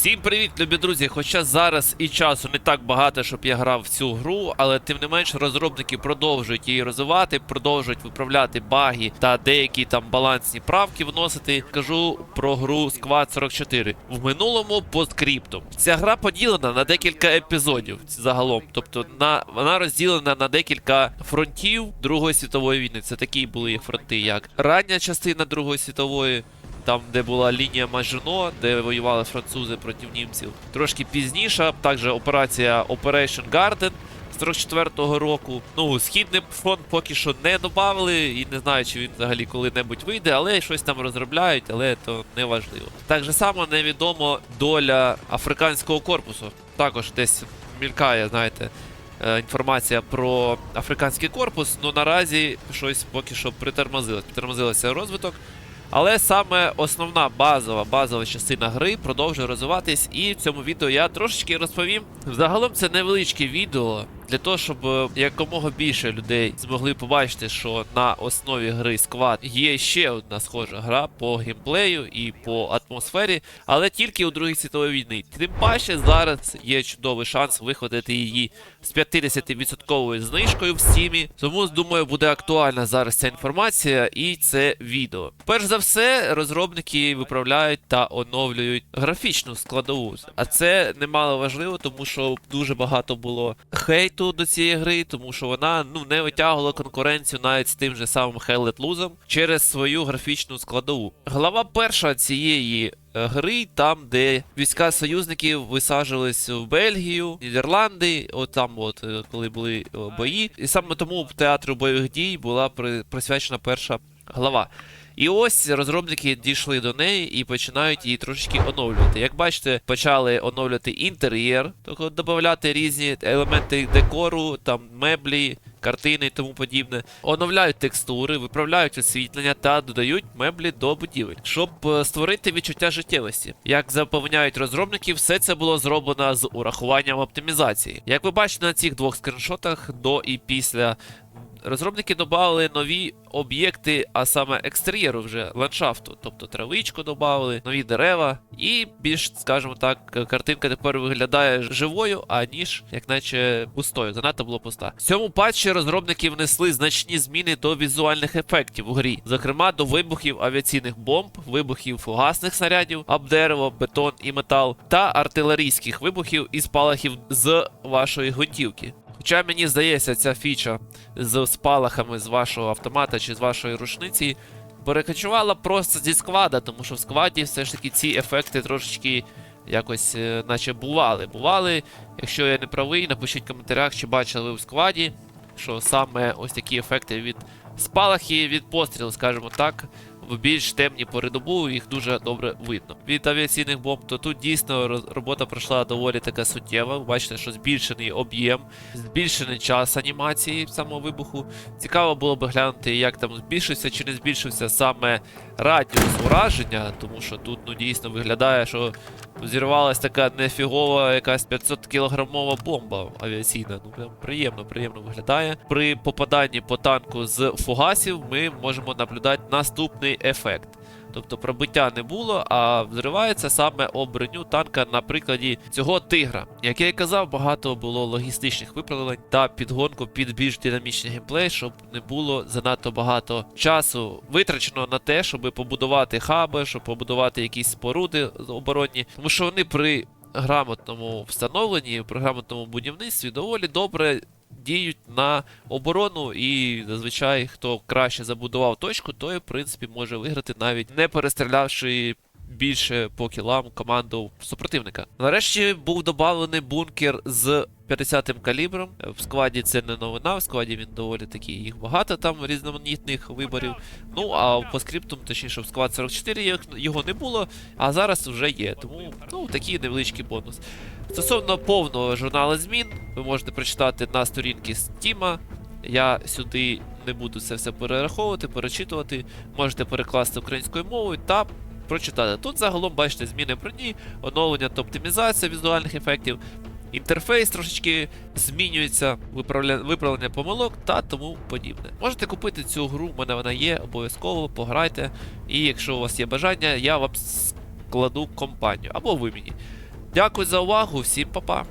Всім привіт, любі друзі! Хоча зараз і часу не так багато, щоб я грав в цю гру, але тим не менш розробники продовжують її розвивати, продовжують виправляти баги та деякі там балансні правки вносити. Кажу про гру Squad 44. В минулому по. Ця гра поділена на декілька епізодів загалом. Тобто на вона розділена на декілька фронтів Другої світової війни. Це такі були фронти, як рання частина Другої світової. Там, де була лінія Мажино, де воювали французи проти німців. Трошки пізніше, також операція Operation Garden з 44-го року. Ну, східний фронт поки що не додали, і не знаю, чи він взагалі коли-небудь вийде, але щось там розробляють, але то не важливо. Так само невідомо доля африканського корпусу. Також десь мількає, знаєте. е, Інформація про африканський корпус, ну наразі щось поки що притормозилось. Притормозилося розвиток. Але саме основна базова базова частина гри продовжує розвиватись, і в цьому відео я трошечки розповім. Загалом це невеличке відео для того, щоб е, якомога більше людей змогли побачити, що на основі гри Squad є ще одна схожа гра по геймплею і по атмосфері, але тільки у Другій світовій війни. Тим паче зараз є чудовий шанс виходити її з 50% знижкою в стімі. Тому думаю, буде актуальна зараз ця інформація і це відео. Перш за все, розробники виправляють та оновлюють графічну складову. А це немало важливо, тому що дуже багато було хейту до цієї гри, тому що вона ну не витягувала конкуренцію навіть з тим же самим Hell Let Loose через свою графічну складову. Глава перша цієї гри, там, де війська союзників висаджувались в Бельгію, Нідерланди, от там, от е, коли були е, бої. І саме тому театру бойових дій була при- присвячена перша глава. І ось розробники дійшли до неї і починають її трошечки оновлювати. Як бачите, почали оновлювати інтер'єр, тобто додати різні елементи декору, там меблі, картини і тому подібне. Оновляють текстури, виправляють освітлення та додають меблі до будівель, щоб е, створити відчуття життєвості. Як запевняють розробники, все це було зроблено з урахуванням оптимізації. Як ви бачите на цих двох скріншотах до і після Розробники додали нові об'єкти, а саме екстер'єру вже ландшафту, тобто травичку додали, нові дерева, і більш, скажімо так, картинка тепер виглядає живою, аніж як наче пустою. Занадто було пуста. В цьому патчі розробники внесли значні зміни до візуальних ефектів у грі, зокрема до вибухів авіаційних бомб, вибухів фугасних снарядів, об дерево, бетон і метал, та артилерійських вибухів і спалахів з вашої гвинтівки. Хоча мені здається, ця фіча з спалахами з вашого автомата чи з вашої рушниці перекочувала просто зі сквада, тому що в скваді все ж таки ці ефекти трошечки якось, е, наче бували. Бували. Якщо я не правий, напишіть в коментарях, чи бачили ви в скваді, що саме ось такі ефекти від спалахи, від пострілу, скажімо так. В більш темні пори добу їх дуже добре видно. Від авіаційних бомб, то тут дійсно робота пройшла доволі така суттєва. Бачите, що збільшений об'єм, збільшений час анімації самого вибуху. Цікаво було би глянути, як там збільшився чи не збільшився саме радіус ураження, тому що тут ну дійсно виглядає, що зірвалась така нефігова якась 500 кілограмова бомба авіаційна. Ну прям приємно, приємно виглядає. При попаданні по танку з фугасів ми можемо наблюдати наступний ефект. Тобто пробиття не було, а взривається саме об танка на прикладі цього тигра. Як я і казав, багато було логістичних виправлень та підгонку під більш динамічний геймплей, щоб не було занадто багато часу витрачено на те, щоб побудувати хаби, щоб побудувати якісь споруди оборонні, тому що вони при грамотному встановленні, при грамотному будівництві доволі добре діють на оборону, і зазвичай хто краще забудував точку, той, в принципі, може виграти навіть не перестрілявши більше по кілам команду супротивника. Нарешті був додавлений бункер з 50-м калібром. В складі це не новина, в складі він доволі такий, їх багато там різноманітних виборів. Ну а по скриптум, точніше, в склад 44 його не було, а зараз вже є. Тому ну, такий невеличкий бонус. Стосовно повного журналу змін, ви можете прочитати на сторінці Стіма. Я сюди не буду це все перераховувати, перечитувати. Можете перекласти українською мовою та прочитати. Тут загалом бачите зміни броні, оновлення та оптимізація візуальних ефектів. Інтерфейс трошечки змінюється, виправлення помилок та тому подібне. Можете купити цю гру, в мене вона є, обов'язково пограйте. І якщо у вас є бажання, я вам складу компанію або ви мені. Дякую за увагу, всім па-па.